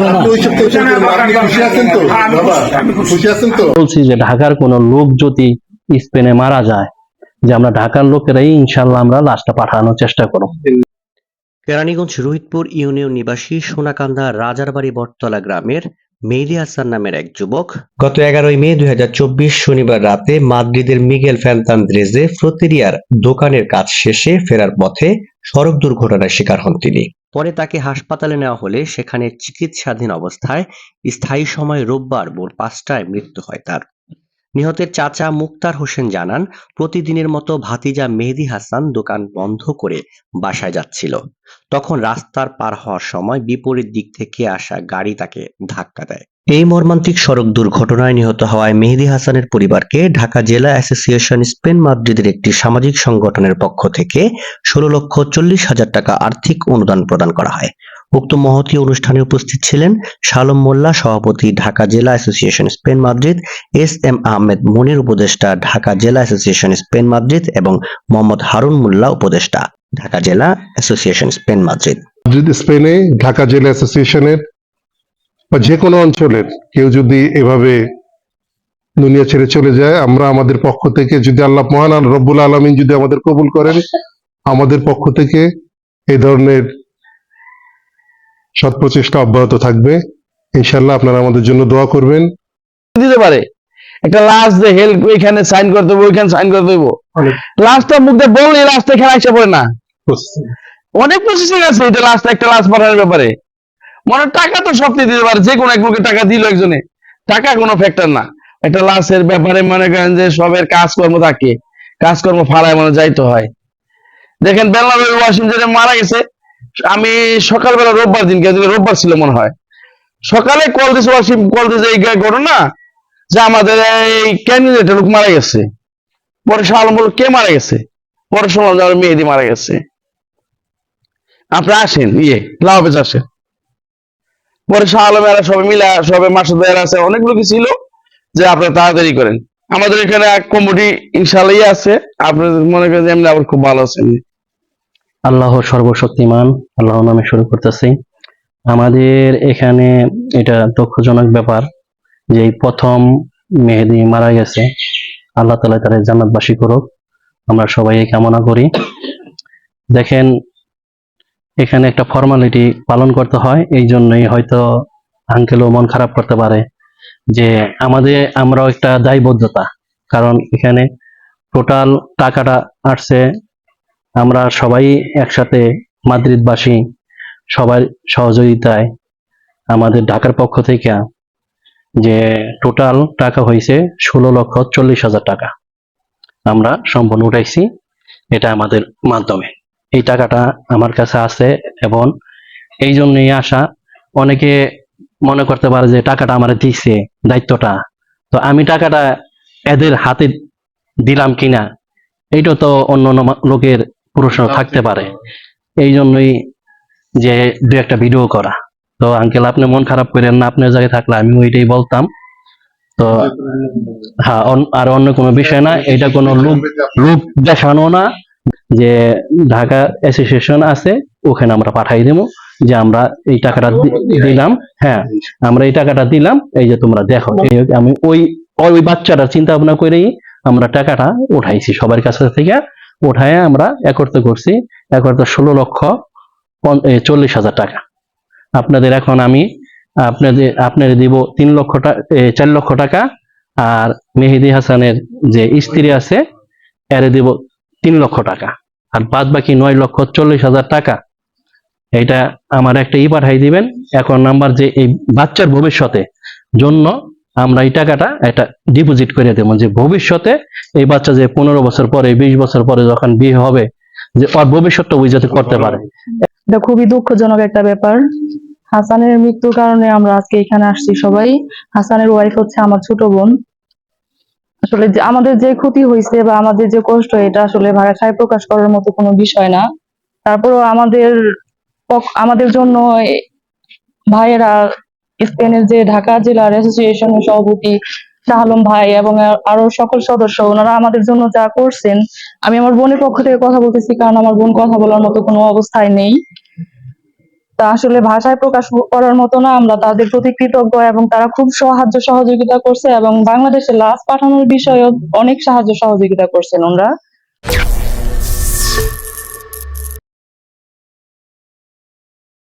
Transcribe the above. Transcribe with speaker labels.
Speaker 1: যাবে না। বলছি যে ঢাকার কোন লোক যদি স্পেনে মারা যায় যে আমরা ঢাকার লোকেরাই ইনশাল্লাহ আমরা লাশটা পাঠানোর চেষ্টা করব।
Speaker 2: কেরানীগঞ্জ রোহিতপুর ইউনিয়ন নিবাসী সোনাকান্দা রাজারবাড়ি বটতলা গ্রামের মেহেদি হাসান নামের এক যুবক গত এগারোই মে দুই হাজার চব্বিশ শনিবার রাতে মাদ্রিদের মিগেল ফ্যান্তান্দ্রেজে ফ্রোতেরিয়ার দোকানের কাজ শেষে ফেরার পথে সড়ক দুর্ঘটনার শিকার হন তিনি। পরে তাকে হাসপাতালে নেওয়া হলে সেখানে চিকিৎসাধীন অবস্থায় স্থায়ী সময় রোববার ভোর পাঁচটায় মৃত্যু হয় তার। নিহতের চাচা মুক্তার হোসেন জানান, প্রতিদিনের মতো ভাতিজা মেহেদি হাসান দোকান বন্ধ করে বাসায় যাচ্ছিল। তখন রাস্তার পার হওয়ার সময় বিপরীত দিক থেকে আসা গাড়ি তাকে ধাক্কা দেয়। এই মর্মান্তিক সড়ক দুর্ঘটনায় নিহত হওয়ায় মেহেদি হাসানের পরিবারকে ঢাকা জেলা অ্যাসোসিয়েশন স্পেন মাদ্রিদের একটি সামাজিক সংগঠনের পক্ষ থেকে ষোলো লক্ষ চল্লিশ হাজার টাকা আর্থিক অনুদান প্রদান করা হয়। উক্ত মহতী অনুষ্ঠানে উপস্থিত ছিলেন শালম মোল্লা, সভাপতি ঢাকা জেলা association Spain Madrid S M Ahmed Monir উপদেষ্টা ঢাকা জেলা অ্যাসোসিয়েশন স্পেন মাদ্রিদ এবং মোহাম্মদ হারুন মোল্লা উপদেষ্টা ঢাকা জেলা অ্যাসোসিয়েশন স্পেন মাদ্রিদ,
Speaker 3: স্পেনে, ঢাকা জেলা অ্যাসোসিয়েশনের বা যে কোনো অঞ্চলের কেউ যদি এভাবে দুনিয়া ছেড়ে চলে যায় আমরা আমাদের পক্ষ থেকে যদি আল্লাহ মহান রব্বুল আলমিন যদি আমাদের কবুল করেন আমাদের পক্ষ থেকে এই ধরনের সৎ প্রচেষ্টা অব্যাহত থাকবে। ইনশাল্লাহ আপনারা আমাদের জন্য দোয়া করবেন।
Speaker 4: দিতে পারে। একটা লাস্ট যে হেল্প এখানে সাইন করতে হবে ওইখানে সাইন করতে হইব। লাস্টটা মুখ দিয়ে বললে লাস্ট এখানে আসা পড়ে না। অনেক প্রসেসিং আছে এটা লাস্ট একটা লাস্ট পাঠানোর ব্যাপারে। মনে টাকা তো সব দিতে পারে, যে কোনো এক লোকের টাকা দিল একজনে। টাকা কোনো ফ্যাক্টর না। একটা লাশের ব্যাপারে মনে করেন যে সবের কাজকর্ম থাকে, কাজকর্ম ফাড়ায় মনে যাইতে হয়। দেখেন বেলনাবের ওয়াসিম যেটা মারা গেছে, আমি সকালবেলা রোববার দিন রোববার ছিল মনে হয়। সকালে কল দিছে ওয়াসিম, কল দিছে এই ঘটনা, যে আমাদের এই ক্যান্ডিডেট লোক মারা গেছে। পরে সালাম বলল, কে মারা গেছে? পরে আমার মেহেদি মারা গেছে। আপনি আসেন ইয়ে লাভেজ আসেন। পরে শাহ আলম এরা সবাই মিলে, সবাই মাসুদ ভাইয়েরা আছে অনেক লোকই ছিল যে আপনারা তাড়াতাড়ি করেন। আমাদের এখানে এক কমিটি ইনশাল্লাহ আছে। আপনাদের মনে করেন যে এমনি আবার খুব ভালো আছেন।
Speaker 1: আল্লাহ সর্বশক্তিমান আল্লাহ নামে শুরু করতেছি। আমাদের এখানে এটা দুঃখজনক ব্যাপার যে প্রথম মেহেদি মারা গেছে। আল্লাহ তালা তারা জান্নাতবাসী করুক। আমরা সবাই কামনা করি। দেখেন এখানে একটা ফর্মালিটি পালন করতে হয়, এই জন্যই হয়তো আঙ্কেলও মন খারাপ করতে পারে যে আমাদের, আমরাও একটা দায়বদ্ধতা। কারণ এখানে টোটাল টাকাটা আসছে, আমরা সবাই একসাথে মাদ্রিদবাসী, সবার সহযোগিতায় আমাদের ঢাকার পক্ষ থেকে যে টোটাল টাকা হয়েছে ষোলো লক্ষ চল্লিশ হাজার টাকা। আমরা সম্পূর্ণ উঠাইছি, এটা আমাদের মাধ্যমে। এই টাকাটা আমার কাছে আছে এবং এই জন্যই আসা অনেকে মনে করতে পারে যে টাকাটা আমার দিছে দায়িত্বটা। তো আমি টাকাটা এদের হাতে দিলাম কিনা এইটা তো অন্য অন্য লোকের প্রশ্ন থাকতে পারে। এই জন্যই যে দু একটা ভিডিও করা। তো আঙ্কেল আপনি মন খারাপ করেন না আপনার জায়গায় থাকলে আমি ওইটাই বলতাম। তো হ্যাঁ আর অন্য কোনো বিষয় না এটা কোনো লোক লোক দেখানো না। যে ঢাকা অ্যাসোসিয়েশন আছে ওখানে আমরা পাঠাই দেবো যে আমরা এই টাকাটা দিলাম। হ্যাঁ আমরা এই টাকাটা দিলাম এই যে তোমরা দেখো আমি ওই ওই বাচ্চাটার চিন্তা ভাবনা করেই আমরা টাকাটা উঠাইছি সবার কাছে থেকে। উঠায় আমরা একত্র করছি একত্র ষোলো লক্ষ চল্লিশ হাজার টাকা। আপনাদের এখন আমি আপনাদের আপনাদের দিব তিন লক্ষ টাকা চার লক্ষ টাকা। আর মেহেদি হাসানের যে স্ত্রী আছে এরে দিব তিন লক্ষ টাকা। আর বাদ বাকি নয় লক্ষ চল্লিশ হাজার টাকা। এটা আমার একটা ই পাঠাই দিবেন। এখন নাম্বার যে এই বাচ্চার ভবিষ্যতে জন্য আমরা এই টাকাটা একটা ডিপোজিট করে দেবো। যে ভবিষ্যতে এই বাচ্চা যে পনেরো বছর পরে, বিশ বছর পরে যখন বিয়ে হবে, যে ওর ভবিষ্যৎটা ওই যাতে করতে পারে।
Speaker 5: এটা খুবই দুঃখজনক একটা ব্যাপার। হাসানের মৃত্যুর কারণে আমরা আজকে এখানে আসছি সবাই। হাসানের ওয়াইফ হচ্ছে আমার ছোট বোন। আসলে যে আমাদের যে ক্ষতি হয়েছে বা আমাদের যে কষ্ট, এটা আসলে ভাষায় প্রকাশ করার মতো কোনো বিষয় না। তারপরও আমাদের আমাদের জন্য ভাইয়েরা স্পেনের যে ঢাকা জেলার অ্যাসোসিয়েশনের সভাপতি শাহ আলম ভাই এবং আরও সকল সদস্য, ওনারা আমাদের জন্য যা করছেন, আমি আমার বোনের পক্ষ থেকে কথা বলতেছি কারণ আমার বোন কথা বলার মতো কোনো অবস্থায় নেই। তা আসলে ভাষায় প্রকাশ করার মতো না, আমরা তাদের প্রতি কৃতজ্ঞ এবং তারা খুব সাহায্য সহযোগিতা করছে এবং বাংলাদেশে লাশ পাঠানোর বিষয়েও অনেক সাহায্য সহযোগিতা করছেন ওনারা।